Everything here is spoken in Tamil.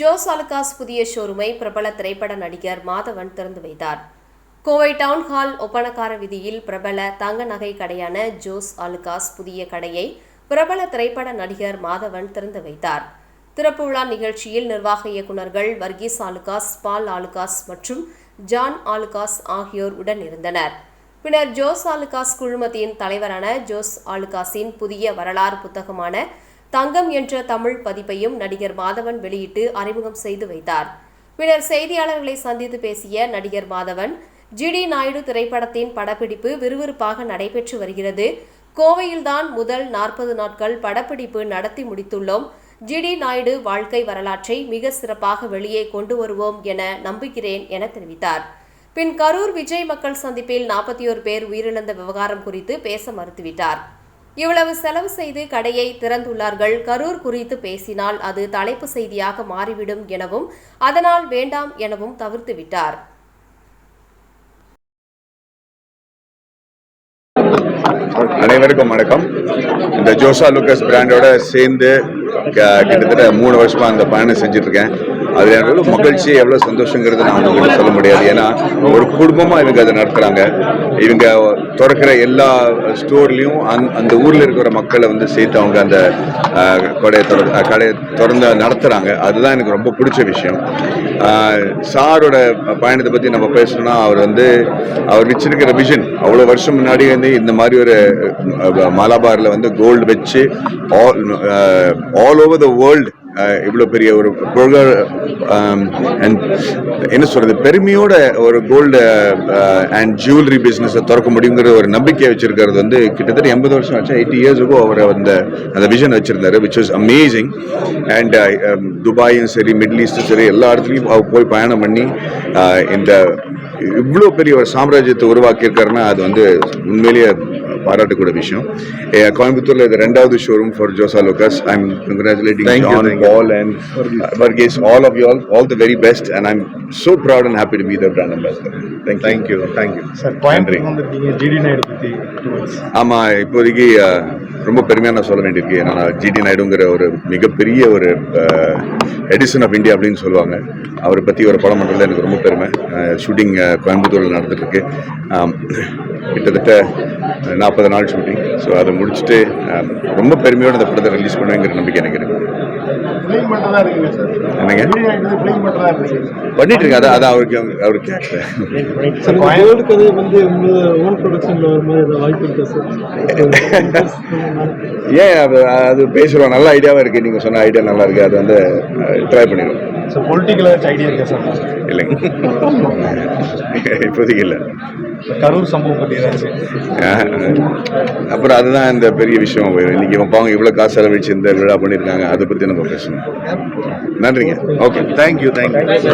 ஜோஸ் அலுகாஸ் புதிய ஷோரூமை பிரபல திரைப்பட நடிகர் மாதவன் திறந்து வைத்தார். கோவை டவுன் ஹால் ஒப்பனக்கார விதியில் பிரபல தங்க நகை கடையான ஜோஸ் அலுகாஸ் புதிய கடையை பிரபல திரைப்பட நடிகர் மாதவன் திறந்து வைத்தார். திறப்பு விழா நிகழ்ச்சியில் நிர்வாக இயக்குநர்கள் வர்கீஸ் ஆலுகாஸ் பால் ஆலுகாஸ் மற்றும் ஜான் ஆலுகாஸ் ஆகியோர் உடன் இருந்தனர். பின்னர் ஜோஸ் ஆலுகாஸ் குழுமத்தின் தலைவரான ஜோஸ் ஆலுகாஸின் புதிய வரலாறு புத்தகமான தங்கம் என்ற தமிழ் பதிப்பையும் நடிகர் மாதவன் வெளியிட்டு அறிமுகம் செய்து வைத்தார். பின்னர் செய்தியாளர்களை சந்தித்து பேசிய நடிகர் மாதவன் ஜிடி நாயுடு திரைப்படத்தின் படப்பிடிப்பு விறுவிறுப்பாக நடைபெற்று வருகிறது. கோவையில்தான் முதல் நாற்பது நாட்கள் படப்பிடிப்பு நடத்தி முடித்துள்ளோம். ஜிடி நாயுடு வாழ்க்கை வரலாற்றை மிக சிறப்பாக வெளியே கொண்டு வருவோம் என நம்புகிறேன் என தெரிவித்தார். பின் கரூர் விஜய் மக்கள் சந்திப்பில் நாற்பத்தி ஒரு பேர் உயிரிழந்த விவகாரம் குறித்து பேச மறுத்துவிட்டார். இவ்வளவு செலவு செய்து கடையை திறந்துள்ளார்கள். கரூர் குறித்து பேசினால் அது தலைப்பு செய்தியாக மாறிவிடும் எனவும் அதனால் வேண்டாம் எனவும் தவிர்த்துவிட்டார். அனைவருக்கும் வணக்கம். இந்த ஜோசா லுக்கஸ் பிராண்டோட சேர்ந்து கிட்டத்தட்ட மூணு வருஷமா அந்த பயணம் செஞ்சுட்டு இருக்கேன் அது எவ்வளோ மகிழ்ச்சி எவ்வளோ சந்தோஷங்கிறது நான் உங்களுக்கு சொல்ல முடியாது. ஏன்னா ஒரு குடும்பமாக இவங்க அதை நடத்துகிறாங்க இவங்க திறக்கிற எல்லா ஸ்டோர்லேயும் அந் அந்த ஊரில் இருக்கிற மக்களை வந்து சேர்த்து அவங்க அந்த கடையை திற கடையை திறந்து நடத்துகிறாங்க அதுதான் எனக்கு ரொம்ப பிடிச்ச விஷயம். சாரோட பயணத்தை பற்றி நம்ம பேசணும்னா அவர் வந்து அவர் வச்சிருக்கிற விஷன் அவ்வளோ வருஷம் முன்னாடி வந்து இந்த மாதிரி ஒரு அஹ், மலபாரில் வந்து கோல்டு வச்சு all all over the world இவ்வளோ பெரிய ஒரு புகழ் um, என்ன சொல்கிறது பெருமையோட ஒரு கோல்டு அண்ட் ஜுவல்லரி பிஸ்னஸை திறக்க முடியுங்கிற ஒரு நம்பிக்கை வச்சுருக்கிறது வந்து கிட்டத்தட்ட எண்பது வருஷம் ஆச்சு. எயிட்டி இயர்ஸுக்கும் அவர் அந்த அந்த விஷன் வச்சுருந்தாரு விச் இஸ் அமேசிங் அண்ட் துபாயும் சரி மிடில் ஈஸ்டும் சரி எல்லா இடத்துலையும் அவர் போய் பயணம் பண்ணி இந்த இவ்வளோ பெரிய ஒரு சாம்ராஜ்யத்தை உருவாக்கியிருக்காருன்னா அது வந்து உண்மையிலேயே பாராட்டக்கூடிய விஷயம். கோயம்புத்தூர்ல இது ரெண்டாவது showroom for Jos Alukkas I am congratulating. Paul and Varghese all of you all all the very best and I am so proud and happy to be the brand ambassador thank thank you thank you sir நன்றி. கோயம்புத்தூர் வந்திருக்கீங்க ஜிடி நாயுடு பற்றி ஆமா இப்போதைக்கு ரொம்ப பெருமையாக நான் சொல்ல வேண்டியிருக்கு. ஏன்னா ஜிடி நாயுடுங்கிற ஒரு மிகப்பெரிய ஒரு எடிசன் ஆஃப் இந்தியா அப்படின்னு சொல்லுவாங்க. அவரை பற்றி ஒரு படம் பண்ணுறதுல எனக்கு ரொம்ப பெருமை. ஷூட்டிங் கோயம்புத்தூரில் நடந்துட்டுருக்கு. கிட்டத்தட்ட நாற்பது நாள் ஷூட்டிங் ஸோ அதை முடிச்சுட்டு ரொம்ப பெருமையோட அந்த படத்தை ரிலீஸ் பண்ணுவேங்கிற நம்பிக்கை எனக்கு இருக்குது இருக்கீங்க சார் என்னங்க? பண்ணிட்டு இருக்கு அதான் அதான் அவருக்கு அவருக்கு சார் வேர்ல்டு கதை வந்து உங்களோட ஓன் ப்ரொடக்ஷனில் வர மாதிரி ஏதாவது வாய்ப்பு இருக்கா சார்? ஏன் அது அது பேசுகிறோம் நல்ல ஐடியாவாக இருக்குது நீங்கள் சொன்ன ஐடியா நல்லா இருக்குது அது வந்து ட்ரை பண்ணிடுவோம். சார் பொலிட்டிக்கல் ஏதாச்சும் ஐடியா இருக்கா சார்? இல்லைங்க இப்போதைக்கு இல்லை கரூர் சம்பவம் பற்றி அப்புறம் அதுதான் இந்த பெரிய விஷயம். இன்னைக்கு இவன் பாவங்க இவ்வளோ காசு செலவழிச்சு இந்த விழா பண்ணியிருக்காங்க. அதை பற்றி நம்ம பேசணும். நன்றிங்க. Okay thank you thank you